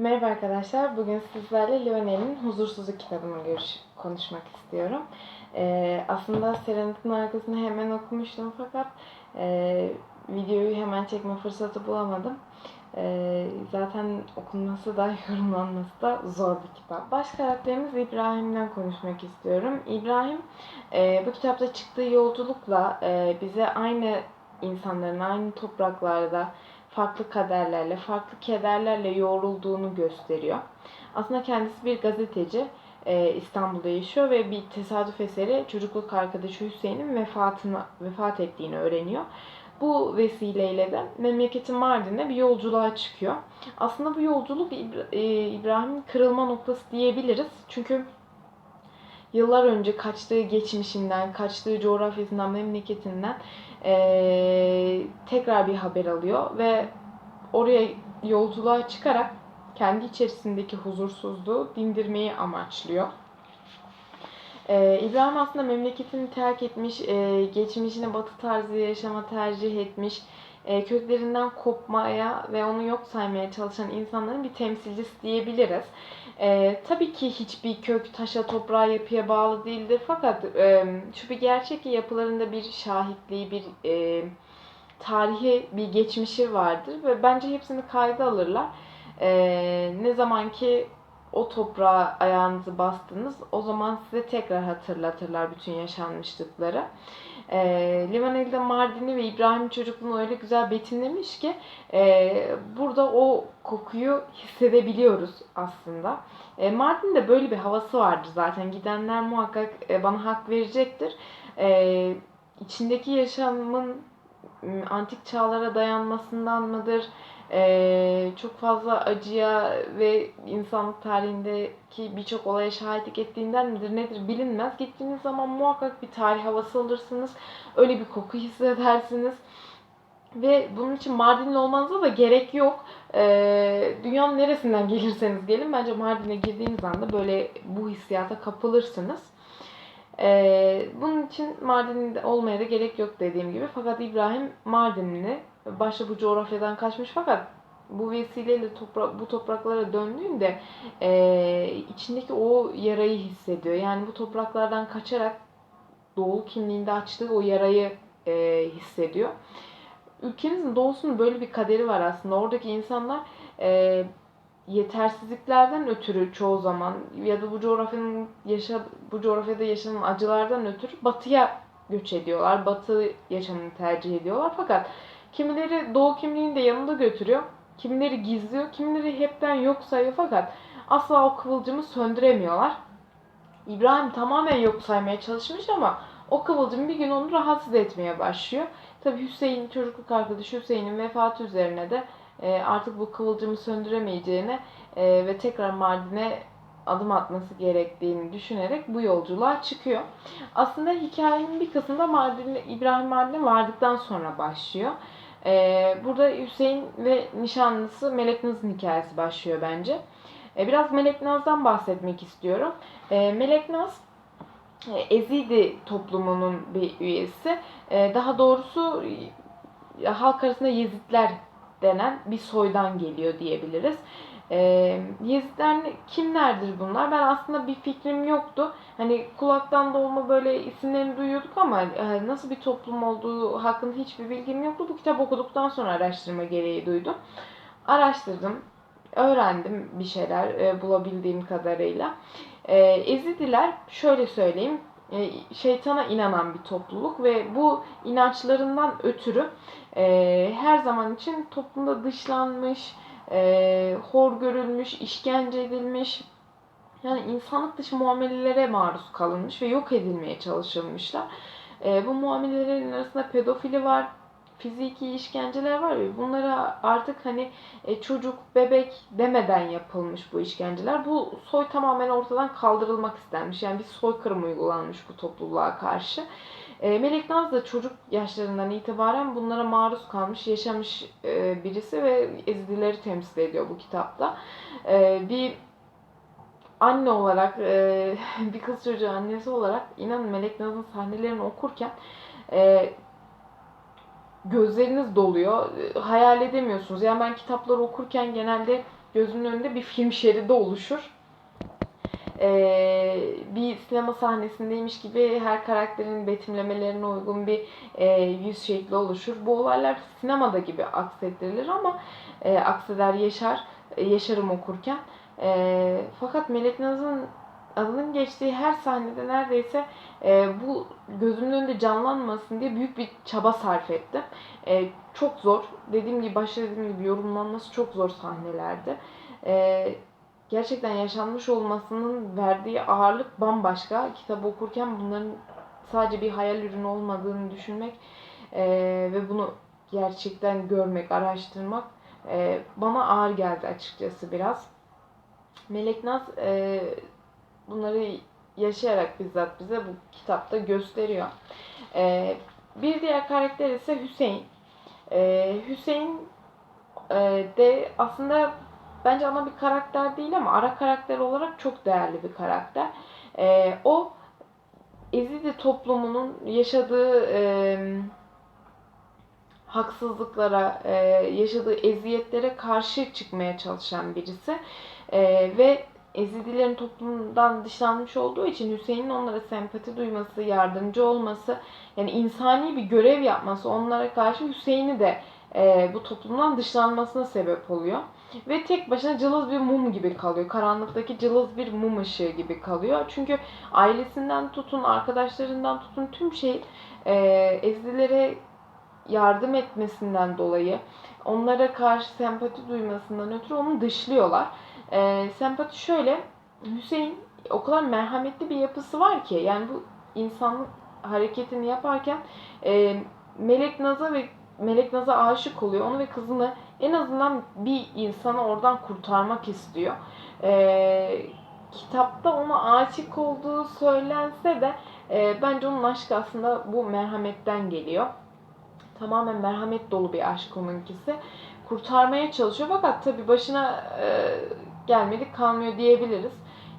Merhaba arkadaşlar. Bugün sizlerle Livaneli'nin Huzursuzluk kitabını görüş, konuşmak istiyorum. Ee, aslında Serenat'ın arkasını hemen okumuştum fakat e, videoyu hemen çekme fırsatı bulamadım. Ee, zaten okunması da yorumlanması da zor bir kitap. Baş karakterimiz İbrahim'den konuşmak istiyorum. İbrahim e, bu kitapta çıktığı yolculukla e, bize aynı insanların aynı topraklarda farklı kaderlerle, farklı kederlerle yoğrulduğunu gösteriyor. Aslında kendisi bir gazeteci. e, İstanbul'da yaşıyor ve bir tesadüf eseri çocukluk arkadaşı Hüseyin'in vefatını vefat ettiğini öğreniyor. Bu vesileyle de memleketi Mardin'e bir yolculuğa çıkıyor. Aslında bu yolculuk e, İbrahim'in kırılma noktası diyebiliriz. Çünkü yıllar önce kaçtığı geçmişinden, kaçtığı coğrafyasından, memleketinden eee, tekrar bir haber alıyor ve oraya yolculuğa çıkarak kendi içerisindeki huzursuzluğu dindirmeyi amaçlıyor. Ee, İbrahim aslında memleketini terk etmiş, e, geçmişine batı tarzı yaşama tercih etmiş, e, köklerinden kopmaya ve onu yok saymaya çalışan insanların bir temsilcisi diyebiliriz. E, tabii ki hiçbir kök taşa, toprağa, yapıya bağlı değildir fakat e, şu bir gerçek ki yapılarında bir şahitliği, bir e, tarihi bir geçmişi vardır ve bence hepsini kayda alırlar. E, ne zaman ki o toprağa ayağınızı bastınız o zaman size tekrar hatırlatırlar bütün yaşanmışlıkları. E, Livaneli'de Mardin'i ve İbrahim çocukluğunu öyle güzel betimlemiş ki e, burada o kokuyu hissedebiliyoruz aslında. E, Mardin'de böyle bir havası vardır zaten. Gidenler muhakkak e, bana hak verecektir. E, içindeki yaşamın antik çağlara dayanmasından mıdır? Ee, çok fazla acıya ve insanlık tarihindeki birçok olaya şahitlik ettiğinden midir nedir bilinmez. Gittiğiniz zaman muhakkak bir tarih havası alırsınız. Öyle bir koku hissedersiniz. Ve bunun için Mardinli olmanıza da gerek yok. Ee, dünyanın neresinden gelirseniz gelin bence Mardin'e girdiğiniz anda böyle bu hissiyata kapılırsınız. Ee, bunun için Mardin'de olmaya da gerek yok dediğim gibi. Fakat İbrahim Mardinli. Başta bu coğrafyadan kaçmış fakat bu vesileyle topra bu topraklara döndüğünde e, içindeki o yarayı hissediyor. Yani bu topraklardan kaçarak doğu kimliğinde açtığı o yarayı e, hissediyor. Ülkemizin doğusunun böyle bir kaderi var aslında. Oradaki insanlar e, yetersizliklerden ötürü çoğu zaman ya da bu coğrafyanın yaşa bu coğrafyada yaşanan acılardan ötürü batıya göç ediyorlar. Batı yaşamını tercih ediyorlar. Fakat kimileri doğu kimliğini de yanında götürüyor. Kimileri gizliyor, kimileri hepten yok sayıyor fakat asla o kıvılcımı söndüremiyorlar. İbrahim tamamen yok saymaya çalışmış ama o kıvılcım bir gün onu rahatsız etmeye başlıyor. Tabi Hüseyin, çocukluk arkadaşı Hüseyin'in vefatı üzerine de e, artık bu kıvılcımı söndüremeyeceğini e, ve tekrar Mardin'e adım atması gerektiğini düşünerek bu yolculuğa çıkıyor. Aslında hikayenin bir kısmında Mardin, İbrahim Mardin'e vardıktan sonra başlıyor. E, burada Hüseyin ve nişanlısı Melek Naz'ın hikayesi başlıyor bence. E, biraz Melek Naz'dan bahsetmek istiyorum. E, Melek Naz e, Ezidi toplumunun bir üyesi. E, Daha doğrusu e, halk arasında Yezidler denen bir soydan geliyor diyebiliriz. Ee, Yezidler kimlerdir bunlar? Ben aslında bir fikrim yoktu. Hani kulaktan dolma böyle isimlerini duyuyorduk ama e, nasıl bir toplum olduğu hakkında hiçbir bilgim yoktu. Bu kitap okuduktan sonra araştırma gereği duydum. Araştırdım, öğrendim bir şeyler e, bulabildiğim kadarıyla. E, Ezidiler şöyle söyleyeyim, e, şeytana inanan bir topluluk ve bu inançlarından ötürü e, her zaman için toplumda dışlanmış, e, hor görülmüş, işkence edilmiş, yani insanlık dışı muamelelere maruz kalınmış ve yok edilmeye çalışılmışlar. Bu muamelelerin arasında pedofili var, fiziki işkenceler var ve bunlara artık hani e, çocuk, bebek demeden yapılmış bu işkenceler. Bu soy tamamen ortadan kaldırılmak istenmiş. Yani bir soykırım uygulanmış bu topluluğa karşı. E, Melek Naz da çocuk yaşlarından itibaren bunlara maruz kalmış, yaşamış e, birisi ve ezidileri temsil ediyor bu kitapta. E, bir anne olarak, e, bir kız çocuğu annesi olarak inanın Melek Naz'ın sahnelerini okurken e, gözleriniz doluyor. E, Hayal edemiyorsunuz. Yani ben kitapları okurken genelde gözümün önünde bir film şeridi oluşur. Ee, bir sinema sahnesindeymiş gibi her karakterin betimlemelerine uygun bir e, yüz şekli oluşur. Bu olaylar sinemada gibi aksettirilir ama e, akseder yaşar, e, yaşarım okurken. E, fakat Melek Naz'ın adının geçtiği her sahnede neredeyse e, bu gözümün önünde canlanmasın diye büyük bir çaba sarf ettim. E, çok zor. Dediğim gibi başta dediğim gibi yorumlanması çok zor sahnelerdi. E, gerçekten yaşanmış olmasının verdiği ağırlık bambaşka. Kitap okurken bunların sadece bir hayal ürünü olmadığını düşünmek e, ve bunu gerçekten görmek, araştırmak e, bana ağır geldi açıkçası biraz. Melek Naz e, bunları yaşayarak bizzat bize bu kitapta gösteriyor. E, bir diğer karakter ise Hüseyin. E, Hüseyin e, de aslında bence ana bir karakter değil ama ara karakter olarak çok değerli bir karakter. E, o Ezidi toplumunun yaşadığı e, haksızlıklara, e, yaşadığı eziyetlere karşı çıkmaya çalışan birisi. E, ve Ezidilerin toplumdan dışlanmış olduğu için Hüseyin'in onlara sempati duyması, yardımcı olması, yani insani bir görev yapması onlara karşı Hüseyin'i de e, bu toplumdan dışlanmasına sebep oluyor. Ve tek başına cılız bir mum gibi kalıyor. Karanlıktaki cılız bir mum ışığı gibi kalıyor. Çünkü ailesinden tutun, arkadaşlarından tutun tüm şey e, Ezilere yardım etmesinden dolayı, onlara karşı sempati duymasından ötürü onu dışlıyorlar. E, sempati şöyle, Hüseyin o kadar merhametli bir yapısı var ki, yani bu insanlık hareketini yaparken e, Melek Naz'a ve Melek Naz'a aşık oluyor. Onu ve kızını en azından bir insanı oradan kurtarmak istiyor. E, kitapta ona aşık olduğu söylense de e, bence onun aşkı aslında bu merhametten geliyor. Tamamen merhamet dolu bir aşk onunkisi. Kurtarmaya çalışıyor fakat tabii başına e, gelmedik kalmıyor diyebiliriz.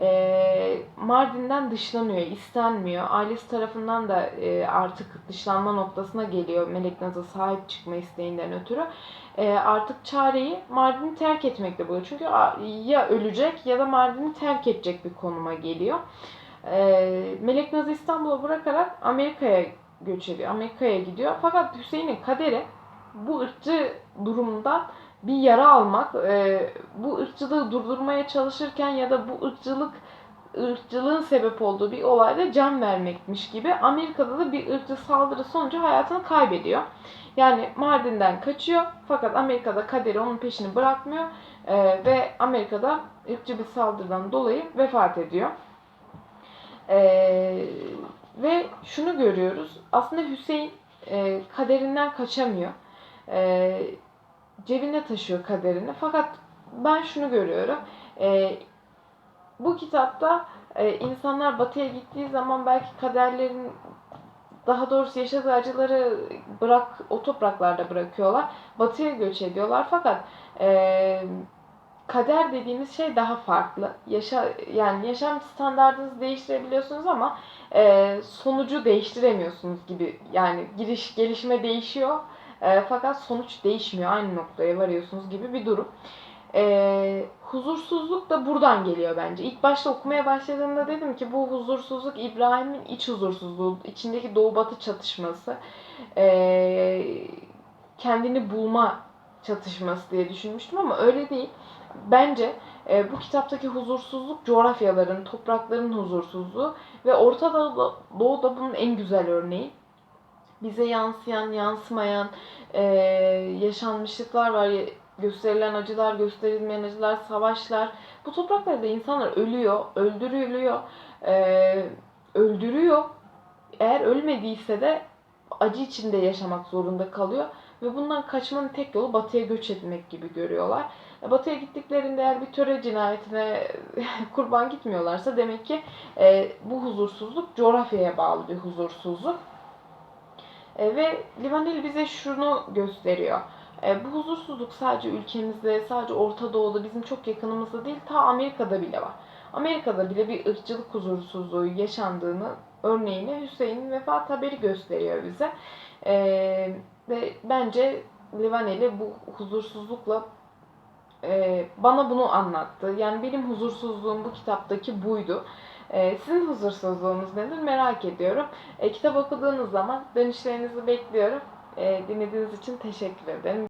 E, Mardin'den dışlanıyor, istenmiyor. Ailesi tarafından da e, artık dışlanma noktasına geliyor Melek Naz'a sahip çıkma isteğinden ötürü. E, artık çareyi Mardin'i terk etmekle buluyor. Çünkü ya ölecek ya da Mardin'i terk edecek bir konuma geliyor. E, Melek Naz'ı İstanbul'a bırakarak Amerika'ya göç ediyor. Amerika'ya gidiyor. Fakat Hüseyin'in kaderi bu ırkçı durumdan bir yara almak, e, bu ırkçılığı durdurmaya çalışırken ya da bu ırkçılık ırkçılığın sebep olduğu bir olayda can vermekmiş gibi Amerika'da da bir ırkçı saldırı sonucu hayatını kaybediyor. Yani Mardin'den kaçıyor fakat Amerika'da kaderi onun peşini bırakmıyor e, ve Amerika'da ırkçı bir saldırıdan dolayı vefat ediyor. E, ve şunu görüyoruz. Aslında Hüseyin e, kaderinden kaçamıyor. E, cebinde taşıyor kaderini. Fakat ben şunu görüyorum. E, bu kitapta e, insanlar batıya gittiği zaman belki kaderlerin daha doğrusu yaşadığı acıları bırak o topraklarda bırakıyorlar. Batıya göç ediyorlar. Fakat e, kader dediğimiz şey daha farklı. Yaşa yani yaşam standartınızı değiştirebiliyorsunuz ama e, sonucu değiştiremiyorsunuz gibi. Yani giriş gelişme değişiyor. E, fakat sonuç değişmiyor. Aynı noktaya varıyorsunuz gibi bir durum. E, huzursuzluk da buradan geliyor bence. İlk başta okumaya başladığımda dedim ki bu huzursuzluk İbrahim'in iç huzursuzluğu, içindeki doğu batı çatışması, e, kendini bulma çatışması diye düşünmüştüm ama öyle değil. Bence e, bu kitaptaki huzursuzluk coğrafyaların, toprakların huzursuzluğu ve Orta Doğu da bunun en güzel örneği. Bize yansıyan, yansımayan e, yaşanmışlıklar var, gösterilen acılar, gösterilmeyen acılar, savaşlar. Bu topraklarda insanlar ölüyor, öldürülüyor, e, öldürüyor. Eğer ölmediyse de acı içinde yaşamak zorunda kalıyor ve bundan kaçmanın tek yolu batıya göç etmek gibi görüyorlar. Batı'ya gittiklerinde eğer bir töre cinayetine kurban gitmiyorlarsa demek ki e, bu huzursuzluk coğrafyaya bağlı bir huzursuzluk. E, ve Livaneli bize şunu gösteriyor. E, bu huzursuzluk sadece ülkemizde, sadece Orta Doğu'da, bizim çok yakınımızda değil, ta Amerika'da bile var. Amerika'da bile bir ırkçılık huzursuzluğu yaşandığını örneğini Hüseyin'in vefat haberi gösteriyor bize. E, ve bence Livaneli bu huzursuzlukla e, bana bunu anlattı. Yani benim huzursuzluğum bu kitaptaki buydu. E, sizin huzursuzluğunuz nedir merak ediyorum. E, kitap okuduğunuz zaman dönüşlerinizi bekliyorum. E, dinlediğiniz için teşekkür ederim.